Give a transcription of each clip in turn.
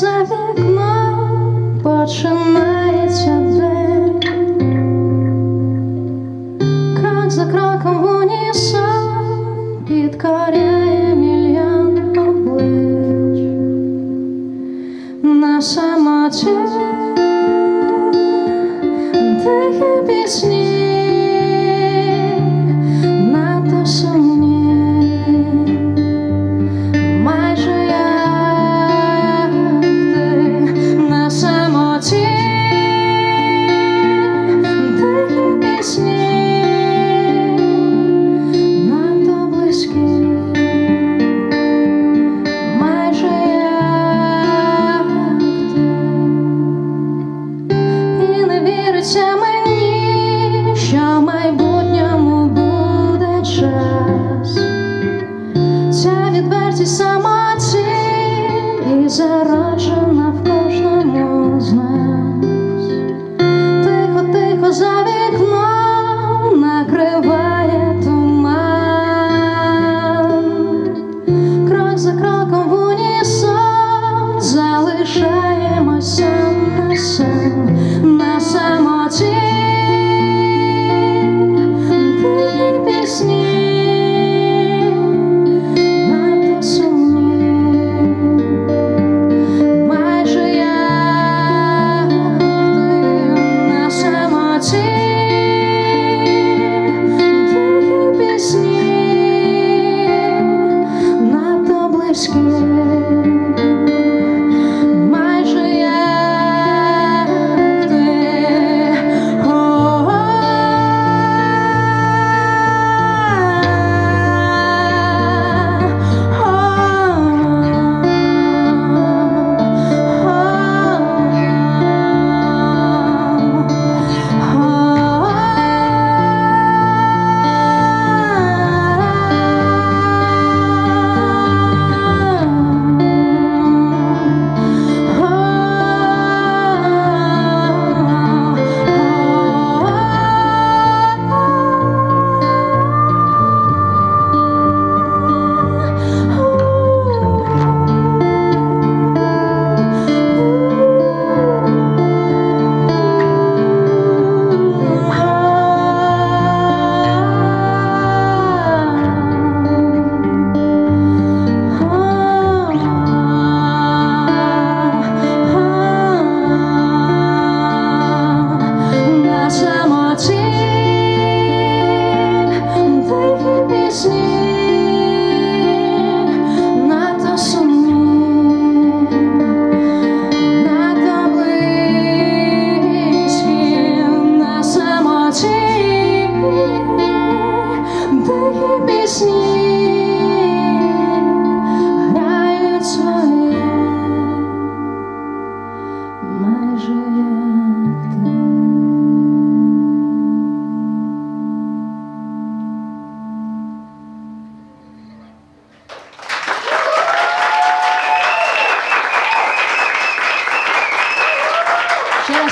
за вікном починається день крок за кроком в унісон підкоряє мільйон облич на самоті.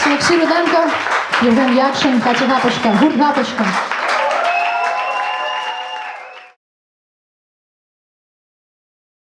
Олексій Руденко, Євген Якшин, Катя Гапочка, гурт Гапочка.